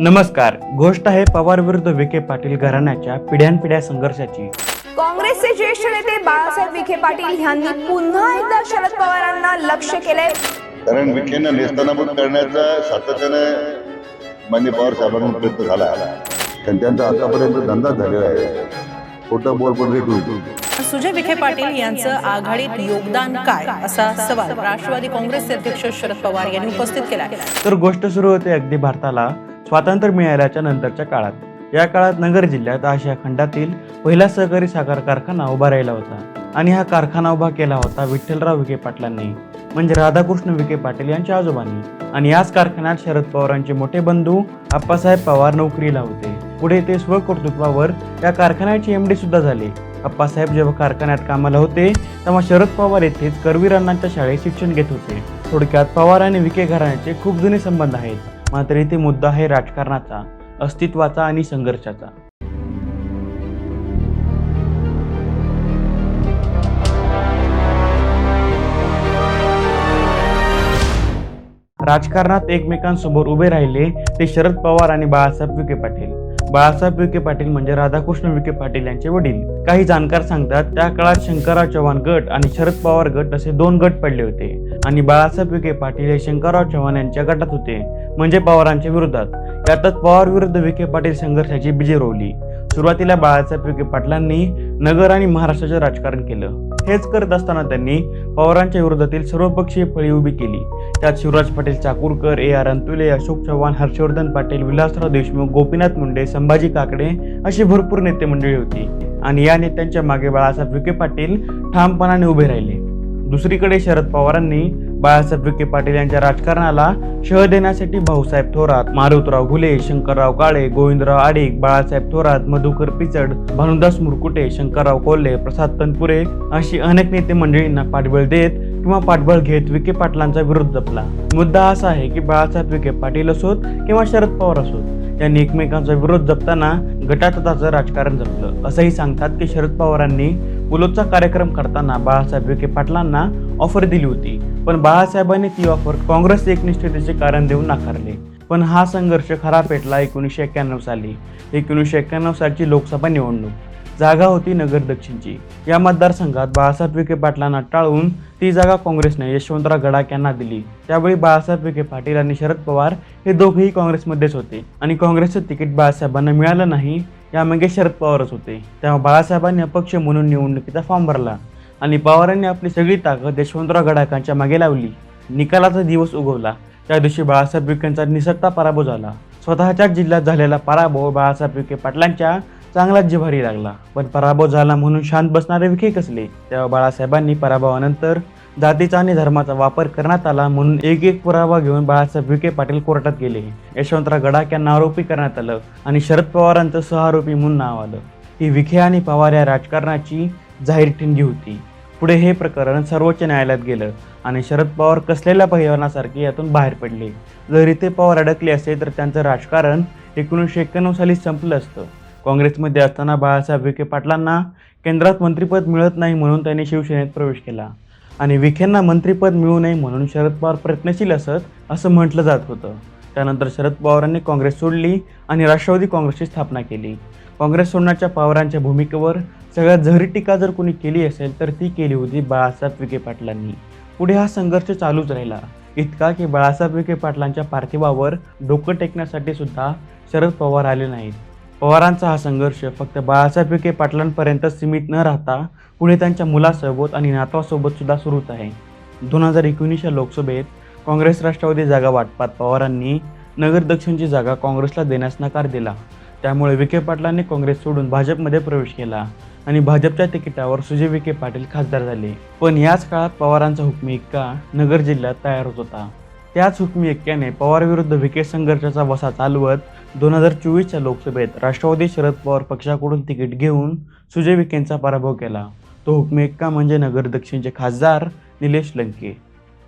नमस्कार गोष्ट आहे पवार विरुद्ध विखे पाटील घराण्याच्या पिढ्यानपिढ्या संघर्षाची. काँग्रेसचे ज्येष्ठ नेते बाळासाहेब विखे पाटील यांनी पुन्हा एकदा शरद पवारांना लक्ष केलंय. कारण विखेनं नेस्तनाबूत करण्याचा सातत्यानं मान्य पवार साहेबांकडून प्रयत्न झाला. कारण त्यांचा आतापर्यंत धंदा झालेला आहे. खोटं बोल पण रेट सुजय विखे पाटील यांचं आघाडीत योगदान काय? असा सवाल राष्ट्रवादी काँग्रेसचे अध्यक्ष शरद पवार यांनी उपस्थित केला तर गोष्ट सुरू होते अगदी भारताला. स्वातंत्र्य मिळाल्याच्या नंतरच्या काळात. या काळात नगर जिल्ह्यात आशिया खंडातील पहिला सहकारी साखर कारखाना उभा राहिला होता आणि हा कारखाना उभा केला होता विठ्ठलराव विखे पाटलांनी म्हणजे राधाकृष्ण विखे पाटील यांच्या आजोबांनी. आणि याच कारखान्यात शरद पवारांचे मोठे बंधू अप्पासाहेब पवार नोकरीला होते. पुढे ते स्वकर्तृत्वावर या कारखान्याचे एमडी सुद्धा झाले. अप्पासाहेब जेव्हा कारखान्यात कामाला होते तेव्हा शरद पवार येथेच करवीर अण्णांच्या शाळेत शिक्षण घेत होते. थोडक्यात पवार आणि विखे घराण्याचे खूप जुने संबंध आहेत. मात्र इथे मुद्दा आहे राजकारणाचा अस्तित्वाचा आणि संघर्षाचा. राजकारणात एकमेकांसमोर उभे राहिले ते शरद पवार आणि बाळासाहेब विखे पाटील. बाळासाहेब विखे पाटील म्हणजे राधाकृष्ण विखे पाटील यांचे वडील. काही जाणकार सांगतात त्या काळात शंकरराव चव्हाण गट आणि शरद पवार गट असे दोन गट पडले होते. आणि बाळासाहेब विखे पाटील हे शंकरराव चव्हाण यांच्या गटात होते म्हणजे पवारांच्या विरोधात. यातच पवार विरुद्ध विखे पाटील संघर्षाची बीजे रोवली. सुरुवातीला बाळासाहेब विखे पाटलांनी नगर आणि महाराष्ट्राचे राजकारण केलं. हेच करत असताना त्यांनी पवारांच्या विरोधातील सर्वपक्षीय फळी उभी केली. त्यात शिवराज पाटील चाकूरकर ए आर अंतुले अशोक चव्हाण हर्षवर्धन पाटील विलासराव देशमुख गोपीनाथ मुंडे संभाजी काकडे अशी भरपूर नेते मंडळी होती. आणि या नेत्यांच्या मागे बाळासाहेब विखे पाटील ठामपणाने उभे राहिले. दुसरीकडे शरद पवारांनी बाळासाहेब विखे पाटील यांच्या राजकारणाला शह देण्यासाठी भाऊसाहेब थोरात मारुतराव घुले शंकरराव काळे गोविंदराव आडिक बाळासाहेब थोरात मधुकर पिचड भानुदास मुरकुटे शंकरराव कोल्हे प्रसाद तनपुरे अशी अनेक नेते मंडळींना पाठबळ देत किंवा पाठबळ घेत विखे पाटलांचा विरोध जपला. मुद्दा असा आहे की बाळासाहेब विखे पाटील असोत किंवा शरद पवार असोत यांनी एकमेकांचा विरोध जपताना गटातटाचं राजकारण जपलं. असंही सांगतात की शरद पवारांनी पुलोचा कार्यक्रम करताना बाळासाहेब विखे पाटलांना ऑफर दिली होती. पण बाळासाहेबांनी ती ऑफर काँग्रेस एकनिष्ठतेचे कारण देऊन नाकारले. पण हा संघर्ष खरा पेटला एकोणीसशे एक्क्याण्णव साली. एकोणीसशे एक्क्याण्णव सालची लोकसभा निवडणूक. जागा होती नगर दक्षिणची. या मतदारसंघात बाळासाहेब विखे पाटलांना टाळून ती जागा काँग्रेसने यशवंतराव गडाख यांना दिली. त्यावेळी बाळासाहेब विखे पाटील आणि शरद पवार हे दोघेही काँग्रेसमध्येच होते. आणि काँग्रेसचं तिकीट बाळासाहेबांना मिळालं नाही यामागे शरद पवारच होते. तेव्हा बाळासाहेबांनी अपक्ष म्हणून निवडणुकीचा फॉर्म भरला. आणि पवारांनी आपली सगळी ताकद यशवंतराव गडाखांच्या मागे लावली. निकालाचा दिवस उगवला. त्या दिवशी बाळासाहेब विखेंचा निसटता पराभव झाला. स्वतःच्याच जिल्ह्यात झालेला पराभव बाळासाहेब विखे पाटलांच्या चांगलाच जिव्हारी लागला. पण पराभव झाला म्हणून शांत बसणारे विखे कसले? तेव्हा बाळासाहेबांनी पराभवानंतर जातीचा आणि धर्माचा वापर करण्यात आला म्हणून एक एक पुरावा घेऊन बाळासाहेब विखे पाटील कोर्टात गेले. यशवंतराव गडाख यांना आरोपी करण्यात आलं आणि शरद पवारांचं सहआरोपी म्हणून नाव आलं. ही विखे आणि पवार या राजकारणाची जाहीर ठिणगी होती. पुढे हे प्रकरण सर्वोच्च न्यायालयात गेलं आणि शरद पवार कसलेल्या पहिवानासारखे यातून बाहेर पडले. जर इथे पवार अडकले असते तर त्यांचं राजकारण एकोणीसशे एक्क्याण्णव साली संपलं असतं. काँग्रेसमध्ये असताना बाळासाहेब विखे पाटलांना केंद्रात मंत्रिपद मिळत नाही म्हणून त्यांनी शिवसेनेत प्रवेश केला. आणि विखेंना मंत्रिपद मिळू नये म्हणून शरद पवार प्रयत्नशील असत असं म्हटलं जात होतं. त्यानंतर शरद पवारांनी काँग्रेस सोडली आणि राष्ट्रवादी काँग्रेसची स्थापना केली. काँग्रेस सोडण्याच्या पवारांच्या भूमिकेवर सगळ्यात झरी टीका जर कोणी केली असेल तर ती केली होती बाळासाहेब विखे पाटलांनी. पुढे हा संघर्ष चालूच राहिला. इतका की बाळासाहेब विखे पाटलांच्या पार्थिवावर डोकं टेकण्यासाठी सुद्धा शरद पवार आले नाहीत. पवारांचा हा संघर्ष फक्त बाळासाहेब विखे पाटलांपर्यंत सीमित न राहता पुढे त्यांच्या मुलासोबत आणि नातवासोबत सुद्धा सुरूच आहे. दोन हजार एकोणीसच्या लोकसभेत काँग्रेस राष्ट्रवादी जागा वाटपात पवारांनी नगर दक्षिणची जागा काँग्रेसला देण्यास नकार दिला. त्यामुळे विखे पाटलांनी काँग्रेस सोडून भाजपमध्ये प्रवेश केला. आणि भाजपच्या तिकिटावर सुजय विखे पाटील खासदार झाले. पण याच काळात पवारांचा हुकमी इक्का नगर जिल्ह्यात तयार होत होता. त्याच हुकमी एक्क्याने पवार विरुद्ध विखे संघर्षाचा वसा चालवत दोन हजार चोवीसच्या लोकसभेत राष्ट्रवादी शरद पवार पक्षाकडून तिकीट घेऊन सुजय विखेंचा पराभव केला. तो हुकमी एक्का म्हणजे नगर दक्षिणचे खासदार निलेश लंके.